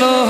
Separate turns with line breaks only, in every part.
slow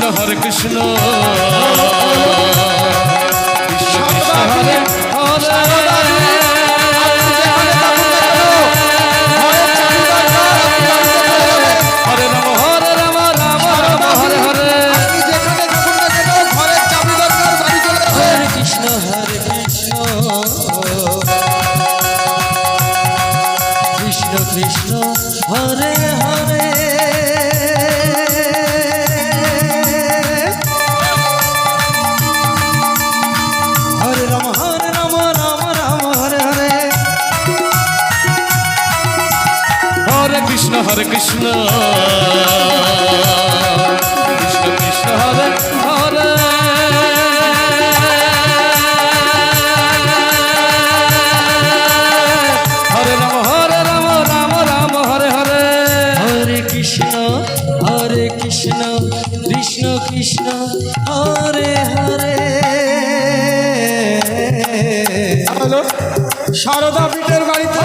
Krishna Hare Krishna Hare Krishna Krishna Krishna Hare Hare Hare Ram Hare Ram Ram Ram Hare Hare Hare Krishna Hare Krishna Krishna Krishna Hare Hare
hello Sarada পিঠের বাড়িতে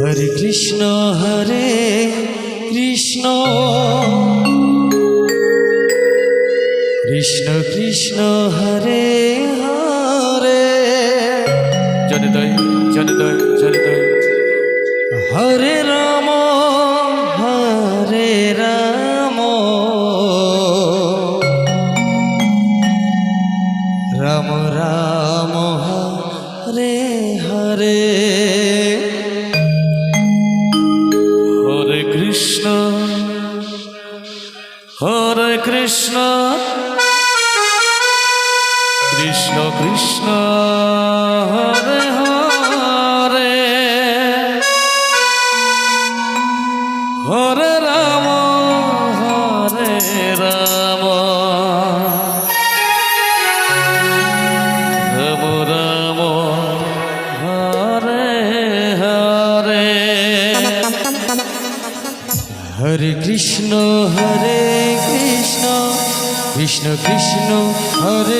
হরে কৃষ্ণ হরে কৃষ্ণ কৃষ্ণ কৃষ্ণ হরে হরে
জনদয় জনদয় জনদয়
হরে রাম কৃষ্ণ কৃষ্ণ কৃষ্ণ কৃষ্ণ হরে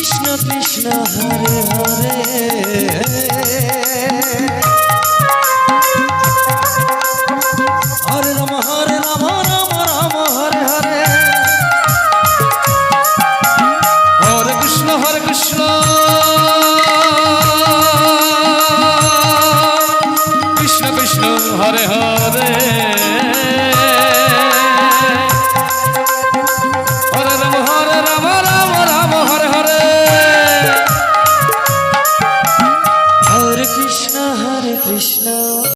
কৃষ্ণ কৃষ্ণ হরে হরে